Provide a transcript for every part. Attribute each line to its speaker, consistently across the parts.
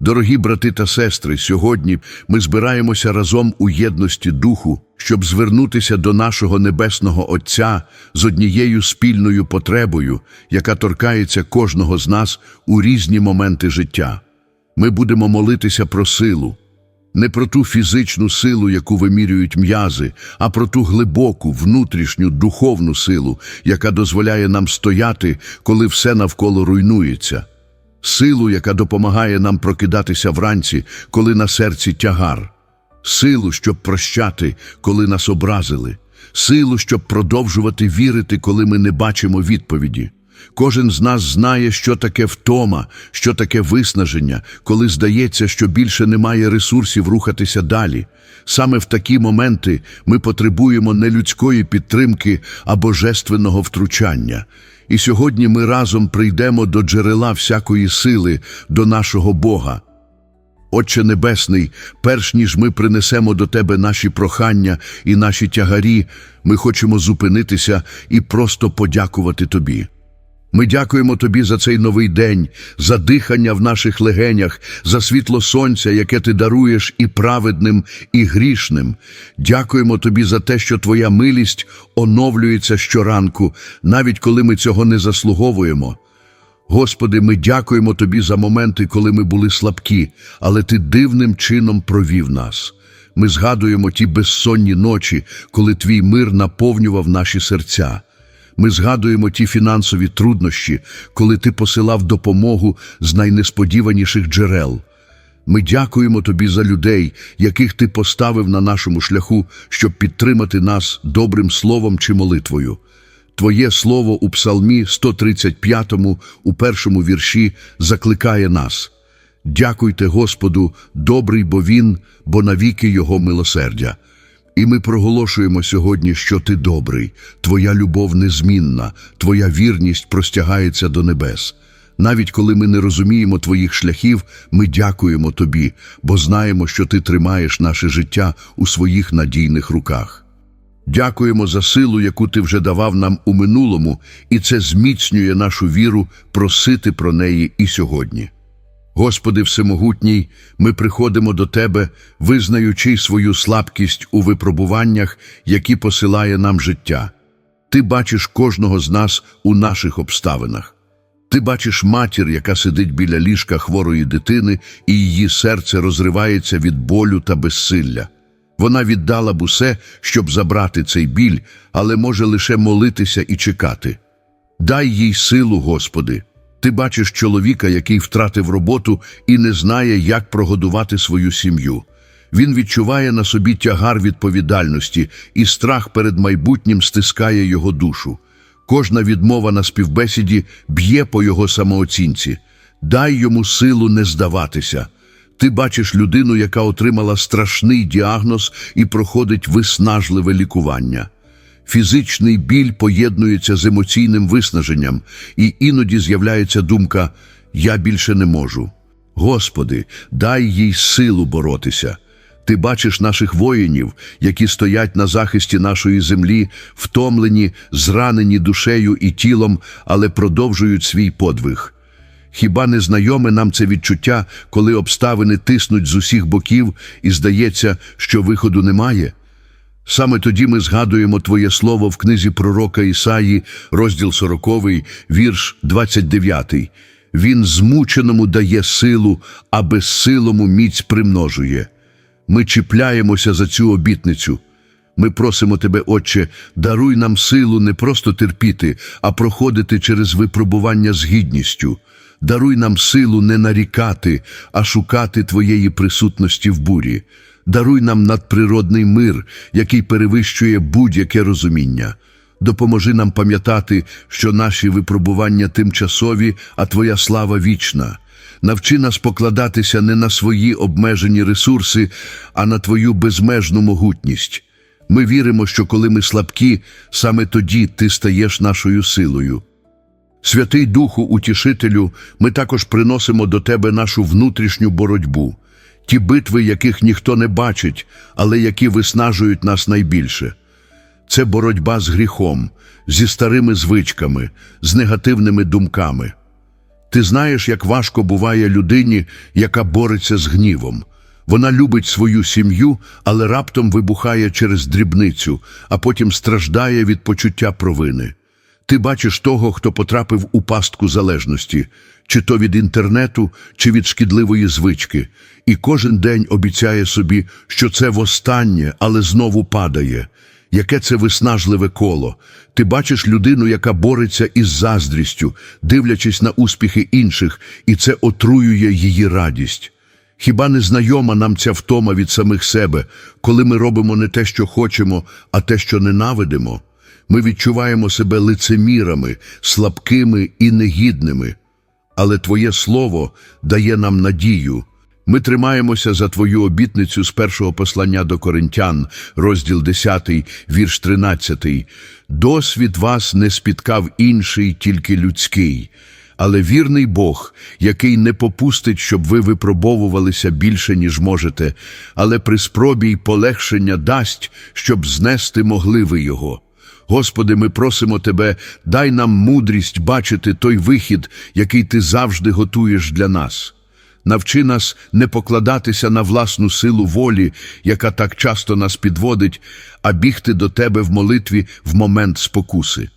Speaker 1: Дорогі брати та сестри, сьогодні ми збираємося разом у єдності духу, щоб звернутися до нашого небесного Отця з однією спільною потребою, яка торкається кожного з нас у різні моменти життя. Ми будемо молитися про силу, не про ту фізичну силу, яку вимірюють м'язи, а про ту глибоку, внутрішню, духовну силу, яка дозволяє нам стояти, коли все навколо руйнується. Силу, яка допомагає нам прокидатися вранці, коли на серці тягар. Силу, щоб прощати, коли нас образили. Силу, щоб продовжувати вірити, коли ми не бачимо відповіді. Кожен з нас знає, що таке втома, що таке виснаження, коли здається, що більше немає ресурсів рухатися далі. Саме в такі моменти ми потребуємо не людської підтримки, а божественного втручання. І сьогодні ми разом прийдемо до джерела всякої сили, до нашого Бога. Отче Небесний, перш ніж ми принесемо до Тебе наші прохання і наші тягарі, ми хочемо зупинитися і просто подякувати Тобі. Ми дякуємо Тобі за цей новий день, за дихання в наших легенях, за світло сонця, яке ти даруєш і праведним, і грішним. Дякуємо Тобі за те, що Твоя милість оновлюється щоранку, навіть коли ми цього не заслуговуємо. Господи, ми дякуємо Тобі за моменти, коли ми були слабкі, але Ти дивним чином провів нас. Ми згадуємо ті безсонні ночі, коли Твій мир наповнював наші серця. Ми згадуємо ті фінансові труднощі, коли Ти посилав допомогу з найнесподіваніших джерел. Ми дякуємо Тобі за людей, яких Ти поставив на нашому шляху, щоб підтримати нас добрим словом чи молитвою. Твоє слово у Псалмі 135, у першому вірші, закликає нас. Дякуйте Господу, добрий бо Він, бо навіки Його милосердя. І ми проголошуємо сьогодні, що ти добрий, твоя любов незмінна, твоя вірність простягається до небес. Навіть коли ми не розуміємо твоїх шляхів, ми дякуємо тобі, бо знаємо, що ти тримаєш наше життя у своїх надійних руках. Дякуємо за силу, яку ти вже давав нам у минулому, і це зміцнює нашу віру просити про неї і сьогодні. Господи Всемогутній, ми приходимо до Тебе, визнаючи свою слабкість у випробуваннях, які посилає нам життя. Ти бачиш кожного з нас у наших обставинах. Ти бачиш матір, яка сидить біля ліжка хворої дитини, і її серце розривається від болю та безсилля. Вона віддала б усе, щоб забрати цей біль, але може лише молитися і чекати. Дай їй силу, Господи. Ти бачиш чоловіка, який втратив роботу і не знає, як прогодувати свою сім'ю. Він відчуває на собі тягар відповідальності, і страх перед майбутнім стискає його душу. Кожна відмова на співбесіді б'є по його самооцінці. Дай йому силу не здаватися. Ти бачиш людину, яка отримала страшний діагноз і проходить виснажливе лікування. Фізичний біль поєднується з емоційним виснаженням, і іноді з'являється думка Я більше не можу. Господи, дай їй силу боротися. Ти бачиш наших воїнів, які стоять на захисті нашої землі, втомлені, зранені душею і тілом, але продовжують свій подвиг. Хіба не знайоме нам це відчуття, коли обставини тиснуть з усіх боків і здається, що виходу немає? Саме тоді ми згадуємо Твоє слово в книзі пророка Ісаї, розділ 40, вірш 29. Він змученому дає силу, а безсилому міць примножує. Ми чіпляємося за цю обітницю. Ми просимо Тебе, Отче, даруй нам силу не просто терпіти, а проходити через випробування з гідністю. Даруй нам силу не нарікати, а шукати Твоєї присутності в бурі. Даруй нам надприродний мир, який перевищує будь-яке розуміння. Допоможи нам пам'ятати, що наші випробування тимчасові, а Твоя слава вічна. Навчи нас покладатися не на свої обмежені ресурси, а на Твою безмежну могутність. Ми віримо, що коли ми слабкі, саме тоді Ти стаєш нашою силою. Святий Духу Утішителю, ми також приносимо до Тебе нашу внутрішню боротьбу, ті битви, яких ніхто не бачить, але які виснажують нас найбільше. Це боротьба з гріхом, зі старими звичками, з негативними думками. Ти знаєш, як важко буває людині, яка бореться з гнівом. Вона любить свою сім'ю, але раптом вибухає через дрібницю, а потім страждає від почуття провини. Ти бачиш того, хто потрапив у пастку залежності, чи то від інтернету, чи від шкідливої звички, і кожен день обіцяє собі, що це востаннє, але знову падає. Яке це виснажливе коло. Ти бачиш людину, яка бореться із заздрістю, дивлячись на успіхи інших, і це отруює її радість. Хіба не знайома нам ця втома від самих себе, коли ми робимо не те, що хочемо, а те, що ненавидимо? Ми відчуваємо себе лицемірами, слабкими і негідними. Але Твоє Слово дає нам надію. Ми тримаємося за Твою обітницю з першого послання до Коринтян, розділ 10, вірш 13. Досвід вас не спіткав інший, тільки людський. Але вірний Бог, який не попустить, щоб ви випробовувалися більше, ніж можете, але при спробі й полегшення дасть, щоб знести могли ви його. Господи, ми просимо Тебе, дай нам мудрість бачити той вихід, який Ти завжди готуєш для нас. Навчи нас не покладатися на власну силу волі, яка так часто нас підводить, а бігти до Тебе в молитві в момент спокуси.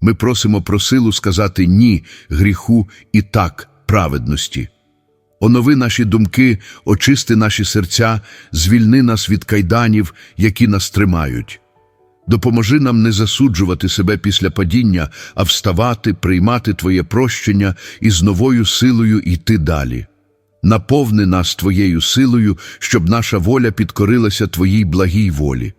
Speaker 1: Ми просимо про силу сказати ні гріху і так праведності. Онови наші думки, очисти наші серця, звільни нас від кайданів, які нас тримають. Допоможи нам не засуджувати себе після падіння, а вставати, приймати Твоє прощення і з новою силою йти далі. Наповни нас Твоєю силою, щоб наша воля підкорилася Твоїй благій волі.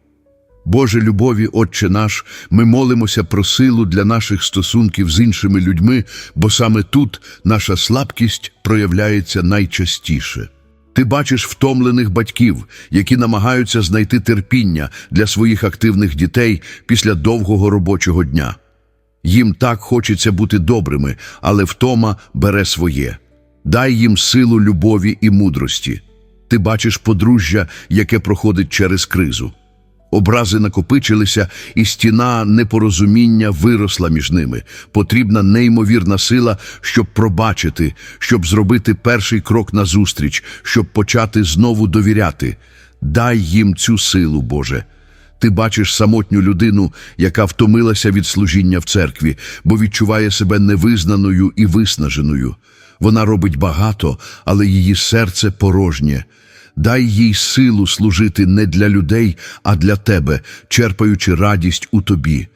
Speaker 1: Боже любові, Отче наш, ми молимося про силу для наших стосунків з іншими людьми, бо саме тут наша слабкість проявляється найчастіше. Ти бачиш втомлених батьків, які намагаються знайти терпіння для своїх активних дітей після довгого робочого дня. Їм так хочеться бути добрими, але втома бере своє. Дай їм силу любові і мудрості. Ти бачиш подружжя, яке проходить через кризу. Образи накопичилися, і стіна непорозуміння виросла між ними. Потрібна неймовірна сила, щоб пробачити, щоб зробити перший крок назустріч, щоб почати знову довіряти. Дай їм цю силу, Боже. Ти бачиш самотню людину, яка втомилася від служіння в церкві, бо відчуває себе невизнаною і виснаженою. Вона робить багато, але її серце порожнє. Дай їй силу служити не для людей, а для тебе, черпаючи радість у тобі.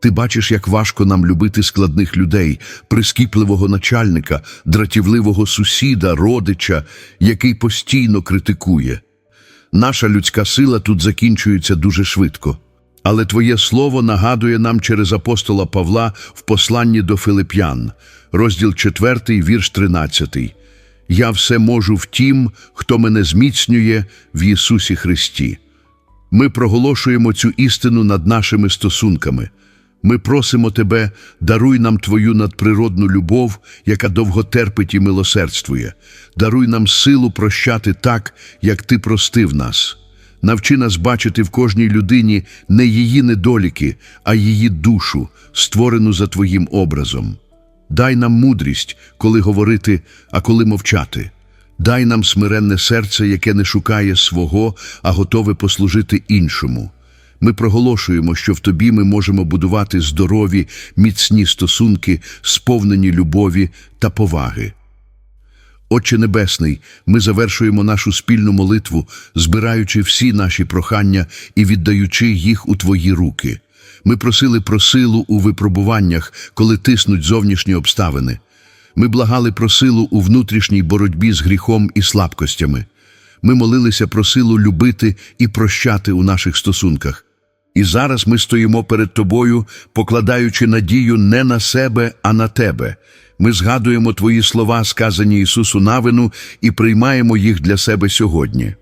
Speaker 1: Ти бачиш, як важко нам любити складних людей, прискіпливого начальника, дратівливого сусіда, родича, який постійно критикує. Наша людська сила тут закінчується дуже швидко. Але Твоє Слово нагадує нам через апостола Павла в посланні до Филип'ян, розділ 4, вірш 13. Я все можу в тім, хто мене зміцнює в Ісусі Христі. Ми проголошуємо цю істину над нашими стосунками. Ми просимо Тебе, даруй нам Твою надприродну любов, яка довго терпить і милосердствує. Даруй нам силу прощати так, як Ти простив нас. Навчи нас бачити в кожній людині не її недоліки, а її душу, створену за Твоїм образом. Дай нам мудрість, коли говорити, а коли мовчати. Дай нам смиренне серце, яке не шукає свого, а готове послужити іншому. Ми проголошуємо, що в тобі ми можемо будувати здорові, міцні стосунки, сповнені любові та поваги. Отче Небесний, ми завершуємо нашу спільну молитву, збираючи всі наші прохання і віддаючи їх у Твої руки. Ми просили про силу у випробуваннях, коли тиснуть зовнішні обставини. Ми благали про силу у внутрішній боротьбі з гріхом і слабкостями. Ми молилися про силу любити і прощати у наших стосунках. І зараз ми стоїмо перед тобою, покладаючи надію не на себе, а на тебе. Ми згадуємо твої слова, сказані Ісусу Навину, і приймаємо їх для себе сьогодні.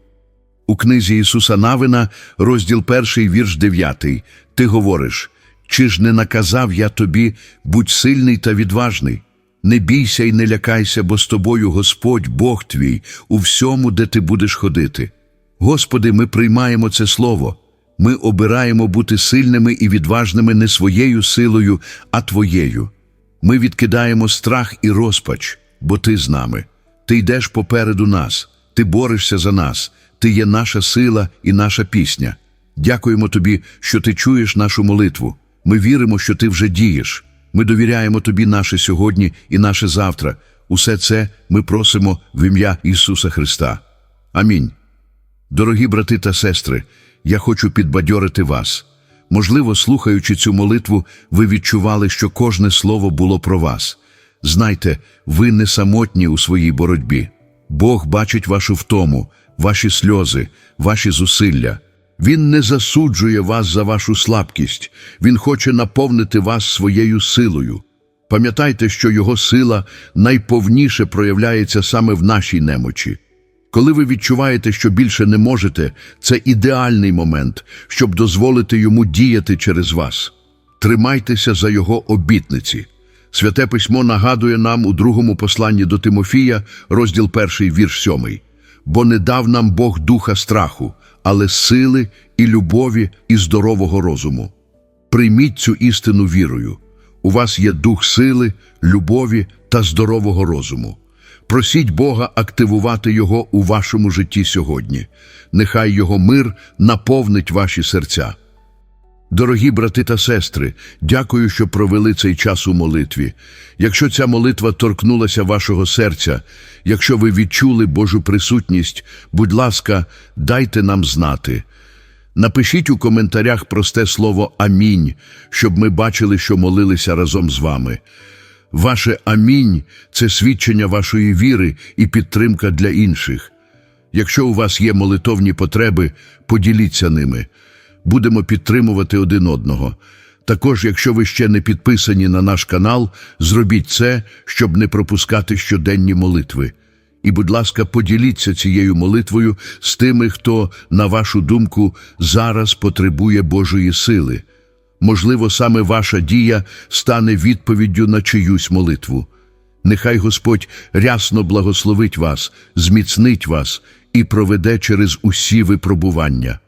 Speaker 1: У книзі Ісуса Навина, розділ 1, вірш 9, ти говориш: Чи ж не наказав я тобі, будь сильний та відважний? Не бійся і не лякайся, бо з тобою Господь, Бог твій, у всьому, де ти будеш ходити. Господи, ми приймаємо це слово. Ми обираємо бути сильними і відважними не своєю силою, а Твоєю. Ми відкидаємо страх і розпач, бо ти з нами. Ти йдеш попереду нас, ти борешся за нас, ти є наша сила і наша пісня. Дякуємо тобі, що ти чуєш нашу молитву. Ми віримо, що ти вже дієш. Ми довіряємо тобі наше сьогодні і наше завтра. Усе це ми просимо в ім'я Ісуса Христа. Амінь. Дорогі брати та сестри, я хочу підбадьорити вас. Можливо, слухаючи цю молитву, ви відчували, що кожне слово було про вас. Знайте, ви не самотні у своїй боротьбі. Бог бачить вашу втому, ваші сльози, ваші зусилля. Він не засуджує вас за вашу слабкість, Він хоче наповнити вас своєю силою. Пам'ятайте, що Його сила найповніше проявляється саме в нашій немочі. Коли ви відчуваєте, що більше не можете, це ідеальний момент, щоб дозволити йому діяти через вас. Тримайтеся за його обітниці. Святе письмо нагадує нам у другому посланні до Тимофія, розділ перший, вірш сьомий. Бо не дав нам Бог духа страху, але сили і любові і здорового розуму. Прийміть цю істину вірою. У вас є дух сили, любові та здорового розуму. Просіть Бога активувати його у вашому житті сьогодні. Нехай його мир наповнить ваші серця. Дорогі брати та сестри, дякую, що провели цей час у молитві. Якщо ця молитва торкнулася вашого серця, якщо ви відчули Божу присутність, будь ласка, дайте нам знати. Напишіть у коментарях просте слово Амінь, щоб ми бачили, що молилися разом з вами. Ваше амінь це свідчення вашої віри і підтримка для інших. Якщо у вас є молитовні потреби, поділіться ними. Будемо підтримувати один одного. Також, якщо ви ще не підписані на наш канал, зробіть це, щоб не пропускати щоденні молитви. І, будь ласка, поділіться цією молитвою з тими, хто, на вашу думку, зараз потребує Божої сили. Можливо, саме ваша дія стане відповіддю на чиюсь молитву. Нехай Господь рясно благословить вас, зміцнить вас і проведе через усі випробування.